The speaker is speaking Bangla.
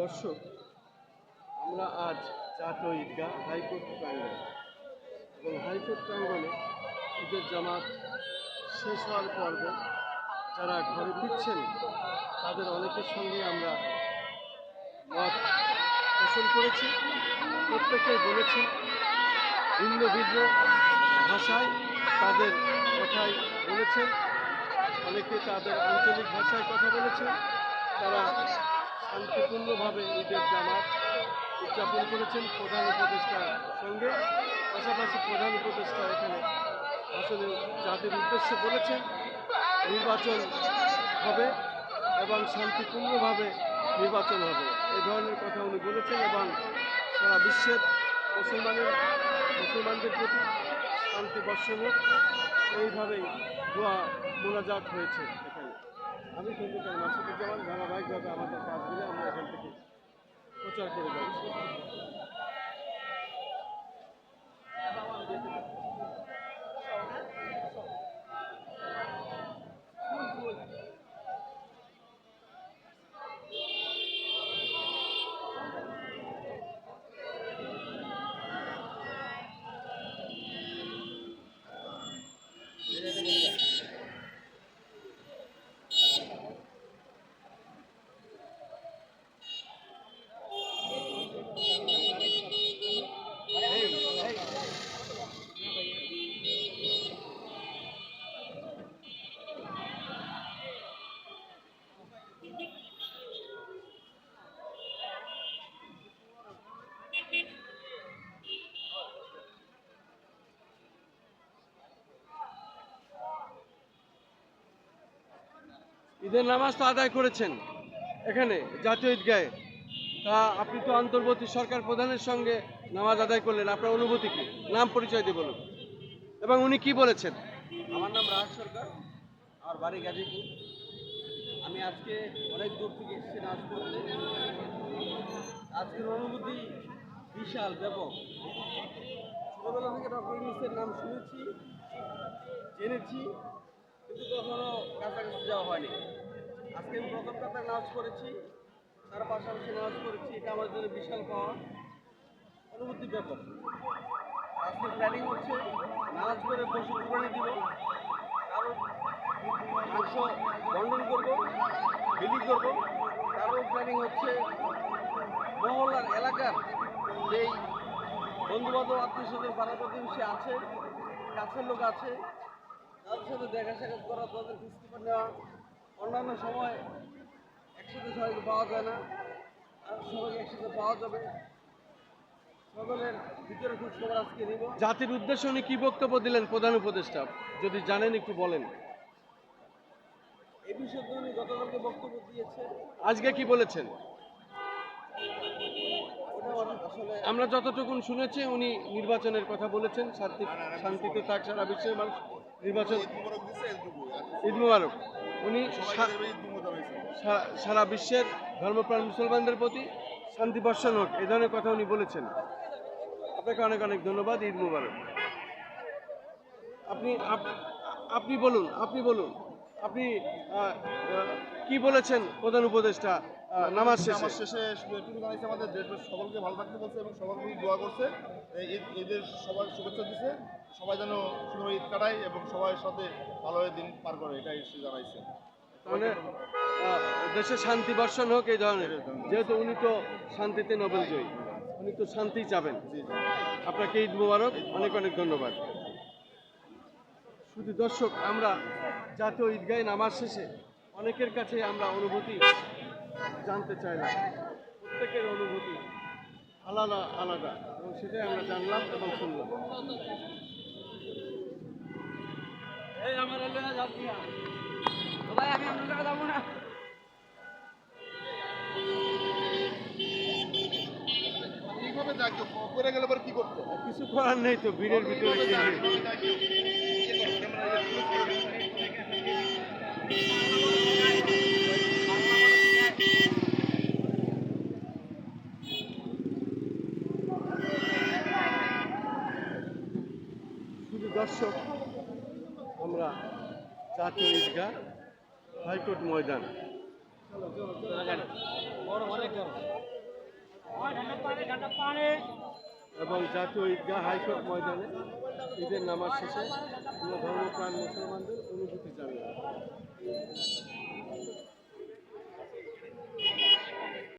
দর্শক, আমরা আজ চাটো ঈদগাহ হাইকোর্ট প্রাঙ্গণে। এবং হাইকোর্ট প্রাঙ্গণে ঈদের জামাত শেষ হওয়ার পর্বে যারা ঘরে ফিরছেন, তাদের অনেকের সঙ্গে আমরা মত পোষণ করেছি। প্রত্যেকেই বলেছি ভিন্ন ভিন্ন ভাষায় তাদের কথাই বলেছেন। অনেকে তাদের আঞ্চলিক ভাষায় কথা বলেছেন। তারা শান্তিপূর্ণভাবে ঈদের জামাত উদযাপন করেছেন প্রধান উপদেষ্টার সঙ্গে, পাশাপাশি প্রধান উপদেষ্টা এখানে আসলে জাতির উদ্দেশ্যে বলেছেন, নির্বাচন হবে এবং শান্তিপূর্ণভাবে নির্বাচন হবে। এই ধরনের কথা উনি বলেছেন এবং সারা বিশ্বের মুসলমানের, মুসলমানদের প্রতি শান্তি বর্ষণ হোক, এইভাবেই দোয়া মোনাজাত হয়েছে এখানে। আমি খন্দকার মাসুদুজ্জামান ধারাবাহিকভাবে আমাদের কাজগুলো আমরা এখান থেকে প্রচার করে যাচ্ছি। ঈদের নামাজ তো আদায় করেছেন এখানে, জাতীয় ঈদগাহে। তা আপনি তো অন্তর্বর্তী সরকার প্রধানের সঙ্গে নামাজ আদায় করলেন, আপনার অনুভূতি কি? নাম পরিচয় দিয়ে বলুন। এবং উনি কি বলেছেন? আমার নাম রাজ সরকার আমার বাড়ি গাজীপুর। আমি আজকে অনেক দূর থেকে এসেছি নাচ করতে আজকের অনুভূতি বিশাল, ব্যাপক। ছোটবেলা থেকে ডক্টর নাম শুনেছি, জেনেছি। কিন্তু কখনো কাছাকাছি যাওয়া হয়নি। আজকে আমি প্রথম কাতার নাচ করেছি, তার পাশাপাশি নাচ করেছি, এটা আমার জন্য বিশাল পাওয়া। অনুভূতি ব্যাপক। আজকে প্ল্যানিং হচ্ছে, নাচ করে পশু কুরবানি দিব মাংস বন্টন করব, বিলি করব। কারও প্ল্যানিং হচ্ছে মহল্লার এলাকার যেই বন্ধুবান্ধব আত্মীয় স্বজন পাড়া প্রতিবেশী আছে, কাছের লোক আছে তাদের সাথে দেখা সাক্ষাৎ করা তাদের খোঁজখবর নেওয়া অন্যান্য সময় একসাথে সবাইকে পাওয়া যায় না আর সবাইকে একসাথে পাওয়া যাবে। সকলের ভিতরে খোঁজ খবর আজকে নিব। জাতির উদ্দেশ্যে উনি কি বক্তব্য দিলেন প্রধান উপদেষ্টা? যদি জানেন একটু বলেন। এই বিষয়ে উনি গতকালকে বক্তব্য দিয়েছে আজকে কি বলেছেন? আমার যতটুকুন শুনেছি উনি নির্বাচনের কথা বলেছেন। শান্তি শান্তিতে থাক সারা বিশ্বের মানুষ নির্বাচন ঈদ মুবারক উনি সারা বিশ্বের ধর্মপ্রাণ মুসলমানদের প্রতি শান্তি বর্ষণ হোক এই ধরনের কথা উনি বলেছেন। আপনাকে অনেক অনেক ধন্যবাদ ঈদ মুবারক। আপনি আপনি বলুন আপনি বলুন। আপনি কি বলেছেন প্রধান উপদেষ্টা? নামাজ শেষে। শেষে এটুকু জানাইছে আমাদের দেশের সকলকে ভালো থাকতে বলছে এবং সবার দোয়া করছে। এই ঈদ সবার শুভেচ্ছা দিছে। সবাই যেন সুন্দর ঈদ কাটায় এবং সবার সাথে ভালোভাবে দিন পার করে এটাই সে জানাইছে। মানে দেশে শান্তি বর্ষণ হোক এই ধরনের যেহেতু উনি তো শান্তিতে নোবেল জয়ী উনি তো শান্তি চাবেন। আপনাকে ঈদ মুবারক অনেক অনেক ধন্যবাদ। শুধু দর্শক আমরা জাতীয় ঈদগাহে নামাজ শেষে অনেকের কাছে আমরা অনুভূতি জানতে চাইলাম। প্রত্যেকের অনুভূতি আলাদা আলাদা এবং সেটাই আমরা জানলাম এবং শুনলাম। আমি আপনার কাছে যাব না। করে গেলে পরে কি করতো? কিছু করার নেই তো ভিড়ের ভিতরে কে দর্শক, আমরা জাতীয় ঈদগাহ হাইকোর্ট ময়দান। এবং জাতীয় ঈদগাহ হাইকোর্ট ময়দানে ঈদের নামাজ শেষে আমরা ধর্মপ্রাণ মুসলমানদের অনুভূতি জানাই।